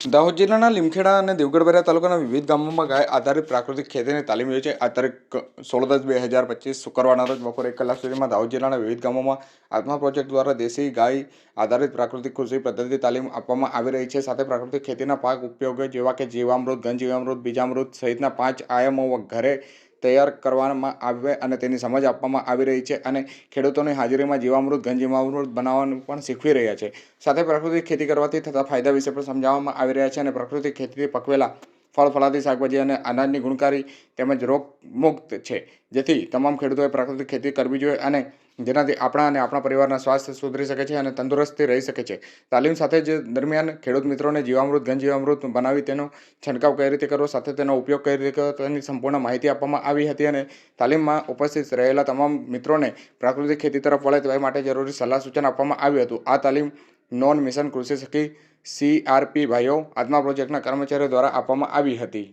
દાહોદ જિલ્લાના લીમખેડા અને દેવગઢ તાલુકાના વિવિધ ગામોમાં ગાય આધારિત પ્રાકૃતિક ખેતીની તાલીમ યોજાઈ આ તારીખ સોળ દસ બે હજાર પચીસ શુક્રવારના રોજ બપોરે એક કલાક સુધીમાં દાહોદ જિલ્લાના વિવિધ ગામોમાં આત્મા પ્રોજેક્ટ દ્વારા દેશી ગાય આધારિત પ્રાકૃતિક કૃષિ પદ્ધતિ તાલીમ આપવામાં આવી રહી છે. સાથે પ્રાકૃતિક ખેતીના પાક ઉપયોગ જેવા કે જીવામૃત ઘન જીવામૃત બીજામૃત સહિતના પાંચ આયામો ઘરે તૈયાર કરવામાં આવે અને તેની સમજ આપવામાં આવી રહી છે અને ખેડૂતોની હાજરીમાં જીવામૃત ઘન બનાવવાનું પણ શીખવી રહ્યા છે. સાથે પ્રાકૃતિક ખેતી કરવાથી થતા ફાયદા વિશે પણ સમજાવવામાં આવી રહ્યા છે અને પ્રાકૃતિક ખેતીથી પકવેલા ફળ ફળાદી શાકભાજી અને અનાજની ગુણકારી તેમજ રોગમુક્ત છે. જેથી તમામ ખેડૂતોએ પ્રાકૃતિક ખેતી કરવી જોઈએ અને જેનાથી આપણા અને આપણા પરિવારના સ્વાસ્થ્ય સુધરી શકે છે અને તંદુરસ્તી રહી શકે છે. તાલીમ સાથે જ દરમિયાન ખેડૂત મિત્રોને જીવામૃત ઘન જીવામૃત બનાવી તેનો છંટકાવ કઈ રીતે કરવો, સાથે તેનો ઉપયોગ કઈ રીતે કરવો, તેની સંપૂર્ણ માહિતી આપવામાં આવી હતી અને તાલીમમાં ઉપસ્થિત રહેલા તમામ મિત્રોને પ્રાકૃતિક ખેતી તરફ વળે તે માટે જરૂરી સલાહ સૂચન આપવામાં આવ્યું હતું. આ તાલીમ નોન મિશન કૃષિ સખી સીઆરપી ભાઈઓ આત્મા પ્રોજેક્ટના કર્મચારીઓ દ્વારા આપવામાં આવી હતી.